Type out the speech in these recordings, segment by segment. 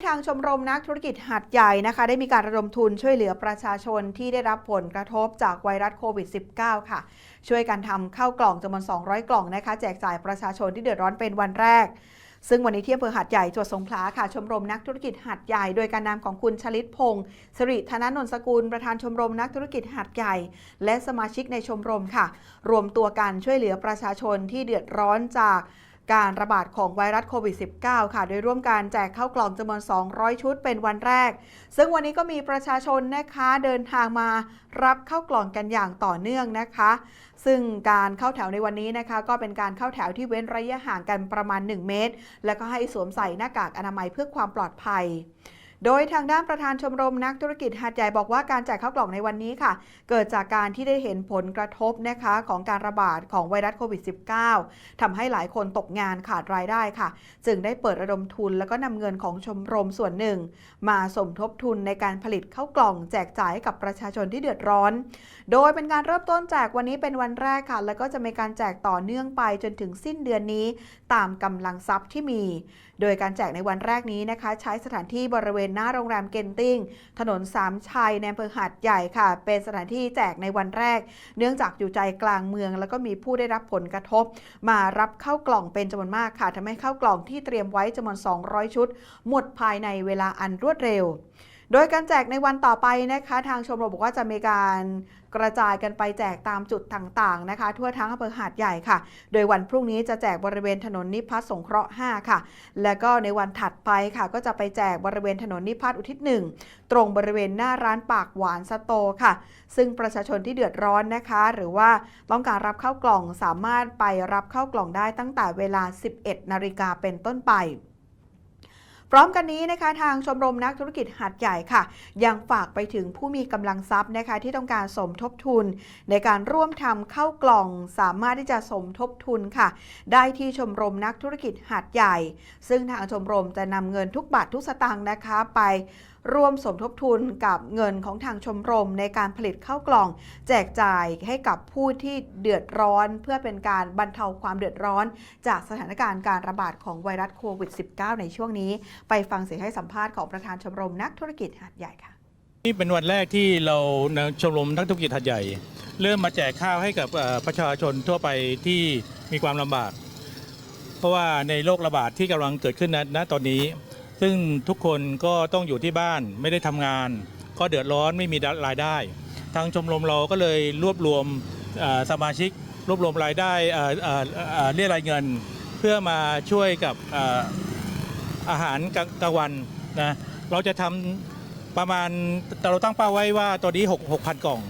ทางชมรมนักธุรกิจหัดใหญ่นะคะ ได้มีการระดมทุนช่วยเหลือประชาชนที่ได้รับผลกระทบจากไวรัสโควิด -19 ค่ะ ช่วยกันทำข้าวกล่องจำนวน 200 กล่องนะคะ แจกจ่ายประชาชนที่เดือดร้อนเป็นวันแรก ซึ่งวันนี้ที่อำเภอหัดใหญ่จังหวัดสงขลาค่ะ ชมรมนักธุรกิจหัดใหญ่โดยการนำของคุณชลิตพงศ์สิริธนนนท์สกุล ประธานชมรมนักธุรกิจหัดใหญ่ และสมาชิกในชมรมค่ะ รวมตัวกันช่วยเหลือประชาชนที่เดือดร้อนจาก การระบาดของไวรัสโควิด -19 ค่ะ โดยร่วมการแจกข้าวกล่องจำนวน 200 ชุดเป็นวันแรก ซึ่งวันนี้ก็มีประชาชนนะคะเดินทางมารับข้าวกล่องกันอย่างต่อเนื่องนะคะ ซึ่งการเข้าแถวในวันนี้นะคะ ก็เป็นการเข้าแถวที่เว้นระยะห่างกันประมาณ 1 เมตร แล้วก็ให้สวมใส่หน้ากากอนามัยเพื่อความปลอดภัย โดยทางด้านประธานชมรมนักธุรกิจหาดใหญ่บอกว่าการแจกข้าวกล่องในวันนี้ค่ะ เกิดจากการที่ได้เห็นผลกระทบนะคะของการระบาดของไวรัสโควิด -19 ทำให้หลายคนตกงานขาดรายได้ค่ะ จึงได้เปิดระดมทุนแล้วก็นำเงินของชมรมส่วนหนึ่ง มาสมทบทุนในการผลิตข้าวกล่องแจกจ่ายให้กับประชาชนที่เดือดร้อน โดยเป็นการเริ่มต้นแจกวันนี้เป็นวันแรกค่ะ แล้วก็จะมีการแจกต่อเนื่องไปจนถึงสิ้นเดือนนี้ ตามกำลังทรัพย์ที่มี โดยการแจกในวันแรกนี้นะคะ ใช้สถานที่บริเวณหน้าโรงแรมเกนติ้ง ถนนสามชัยในอำเภอหาดใหญ่ค่ะ เป็นสถานที่แจกในวันแรก เนื่องจากอยู่ใจกลางเมือง แล้วก็มีผู้ได้รับผลกระทบ มารับเข้ากล่องเป็นจำนวนมากค่ะทำให้เข้ากล่องที่เตรียมไว้จำนวน 200 ชุด หมดภายในเวลาอันรวดเร็ว โดยการแจกในวันต่อไปนะคะ ทางชมรมบอกว่าจะมีการกระจายกันไปแจกตามจุดต่างๆนะคะ ทั่วทั้งอำเภอหาดใหญ่ค่ะ โดยวันพรุ่งนี้จะแจกบริเวณถนนนิพัฒน์สงเคราะห์ 5 ค่ะ แล้วก็ในวันถัดไปค่ะ ก็จะไปแจกบริเวณถนนนิพัฒน์อุทิศหนึ่งตรงบริเวณหน้าร้านปากหวานสโตค่ะ ซึ่งประชาชนที่เดือดร้อนนะคะ หรือว่าต้องการรับเข้ากล่องสามารถไปรับเข้ากล่องได้ตั้งแต่เวลา 11 นาฬิกาเป็นต้นไป พร้อมกันนี้นะคะทางชมรมนักธุรกิจหัดใหญ่ค่ะ ยังฝากไปถึงผู้มีกำลังทรัพย์นะคะที่ต้องการสมทบทุน ในการร่วมทำข้ากล่องสามารถที่จะสมทบทุนค่ะ ได้ที่ชมรมนักธุรกิจหัดใหญ่ ซึ่งทางชมรมจะนำเงินทุกบาททุกสตางค์นะคะไป ร่วมสมทบทุนกับเงินของทางชมรมในการผลิตข้าวกล่อง แจกจ่ายให้กับผู้ที่เดือดร้อน เพื่อเป็นการบรรเทาความเดือดร้อน จากสถานการณ์การระบาดของไวรัสโควิด -19 ในช่วงนี้ ไปฟังเสียงให้สัมภาษณ์ของประธานชมรมนักธุรกิจหาดใหญ่ค่ะนี่เป็นวันแรกที่เราชมรมนักธุรกิจหัดใหญ่ เริ่มมาแจกข้าวให้กับประชาชนทั่วไปที่มีความลำบาก เพราะว่าในโรคระบาดที่กำลังเกิดขึ้นณณตอนนี้ ซึ่งทุกคนก็ต้องอยู่ที่บ้านไม่ได้ทำงาน ก็เดือดร้อนไม่มีรายได้ ทางชมรมเราก็เลยรวบรวมสมาชิก รวบรวมรายได้เรียรายเงิน เพื่อมาช่วยกับออาหารกลางวันนะเราจะทำประมาณแต่เราตั้งเป้าไว้ว่าตัวนี้6 6,000 กล่อง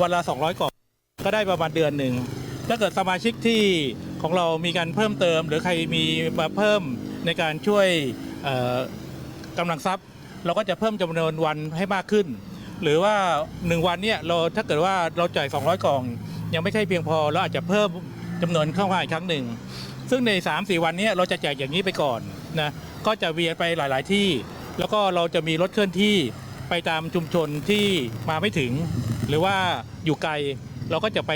วันละ 200 กล่องก็ได้ประมาณเดือนหนึ่งถ้าเกิดสมาชิกที่ของเรามีการเพิ่มเติม หรือใครมีมาเพิ่มในการช่วย กำลังทรัพย์ เราก็จะเพิ่มจำนวนวันให้มากขึ้น หรือว่า 1 วันเนี่ยเราถ้าเกิดว่าเราจ่าย 200 กล่อง ยังไม่ใช่เพียงพอเราอาจจะเพิ่มจำนวนเข้ามาอีกครั้งหนึ่ง ซึ่งใน 3-4 วันเนี้เราจะแจกอย่างนี้ไปก่อนนะก็จะเวียนไปหลาย ๆ ที่ แล้วก็เราจะมีรถเคลื่อนที่ไปตามชุมชนที่มาไม่ถึง หรือว่าอยู่ไกลเราก็จะไป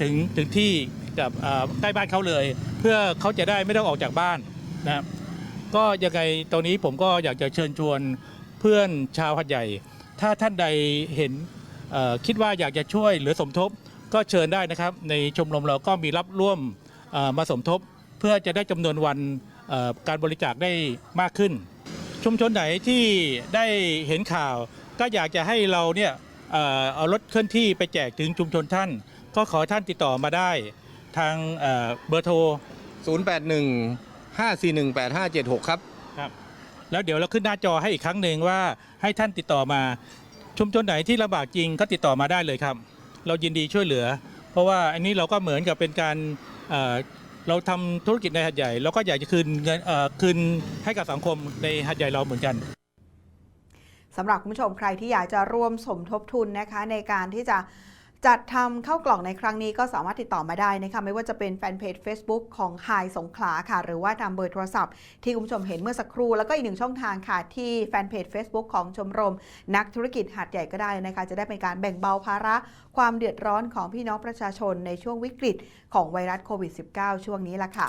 ถึงถึงที่กับใกล้บ้านเขาเลย เพื่อเขาจะได้ไม่ต้องออกจากบ้านนะครับ ก็ยังไงตรงนี้ผมก็อยากจะเชิญชวนเพื่อนชาวหัดใหญ่ ถ้าท่านใดเห็นคิดว่าอยากจะช่วยหรือสมทบก็เชิญได้นะครับ ในชมรมเราก็มีรับร่วมมาสมทบ เพื่อจะได้จำนวนวันการบริจาคได้มากขึ้น ชุมชนไหนที่ได้เห็นข่าว ก็อยากจะให้เราเนี่ยเอารถเคลื่อนที่ไปแจกถึงชุมชนท่าน ก็ขอท่านติดต่อมาได้ทางเบอร์โทร 081 541 8576 ครับ ครับ แล้วเดี๋ยวเราขึ้นหน้าจอให้อีกครั้งหนึ่งว่าให้ท่านติดต่อมา ชุมชนไหนที่ลำบากจริงก็ติดต่อมาได้เลยครับ เรายินดีช่วยเหลือ เพราะว่าอันนี้เราก็เหมือนกับเป็นการเอ่อเราทำธุรกิจในหัดใหญ่เราก็อยากจะคืนเงินเอ่อคืนให้กับสังคมในหัดใหญ่เราเหมือนกัน สำหรับคุณผู้ชมใครที่อยากจะร่วมสมทบทุนนะคะในการที่จะ จัดทำเข้ากล่องในครั้งนี้ก็สามารถติดต่อมาได้นะคะไม่ว่าจะเป็นแฟนเพจ Facebook ของไฮสงขลาค่ะ หรือว่าตามเบอร์โทรศัพท์ที่คุณผู้ชมเห็นเมื่อสักครู่ แล้วก็อีกหนึ่งช่องทางค่ะ ที่แฟนเพจ Facebook ของชมรม นักธุรกิจหาดใหญ่ก็ได้นะคะ จะได้เป็นการแบ่งเบาภาระ ความเดือดร้อนของพี่น้องประชาชนในช่วงวิกฤตของไวรัสโควิด -19 ช่วงนี้ละค่ะ